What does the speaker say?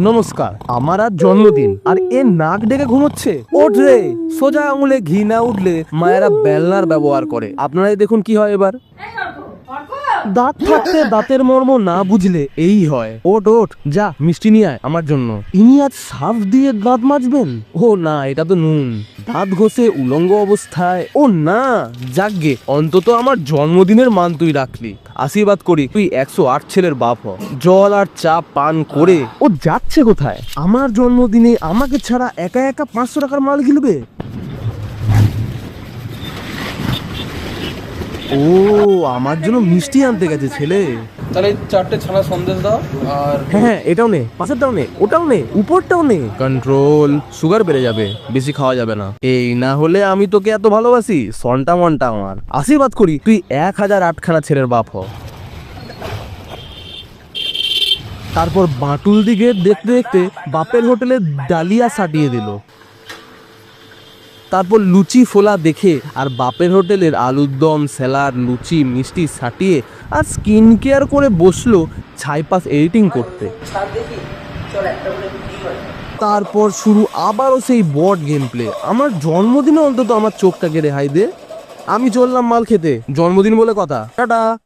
নমস্কার, আমার আর জন্মদিন, আর এ নাক ডেকে ঘুমোচ্ছে। ওঠরে সোজা আঙুলে ঘি না উঠলে মায়েরা বেলনার ব্যবহার করে। আপনারাই দেখুন কি হয় এবার। দাঁত থাকতে দাঁতের মর্ম না বুঝলে এই হয়। ওট ওট, যা, মিষ্টি নিয়ে আয় আমার জন্য। ইনি আজ সাফ দিয়ে দাঁত মাজবেন? ও না, এটা তো নুন। দাঁত ঘষে উলঙ্গ অবস্থায়। ও না, যাকগে, অন্তত আমার জন্মদিনের মান তুই রাখলি। আশীর্বাদ করি, তুই একশো আট ছেলের বাপ হ। জল আর চা পান করে। ও যাচ্ছে কোথায়? আমার জন্মদিনে আমাকে ছাড়া একা একা পাঁচশো টাকার মাল গিলবে? ও আমার জন্য মিষ্টি আনতে গেছে ছেলে। তাহলে চারটে ছানা সন্দেশ দাও আর হ্যাঁ হ্যাঁ এটাও নে পাশেরটাও নে ওটাও নে উপরটাও নে। কন্ট্রোল সুগার বেড়ে যাবে বেশি খাওয়া যাবে না। এই না হলে আমি তোকে এত ভালোবাসি সন্টা মনটা আমার। আশীর্বাদ করি তুই এক হাজার আটখানা ছেলের বাপ হ। তারপর বাটুল দিকে দেখতে দেখতে বাপের হোটেলে ডালিয়া সাটিয়ে দিল। তারপর লুচি ফোলা দেখে আর বাপের হোটেলের আলুর দম, স্যালাড, লুচি, মিষ্টি সাটিয়ে আর স্কিন কেয়ার করে বসল ছাইপাস এডিটিং করতে। তারপর শুরু আবারও সেই বট গেম প্লে আমার জন্মদিনে অন্তত আমার চোখটাকে রেহাই দে। আমি চললাম মাল খেতে। জন্মদিন বলে কথা। টাটা।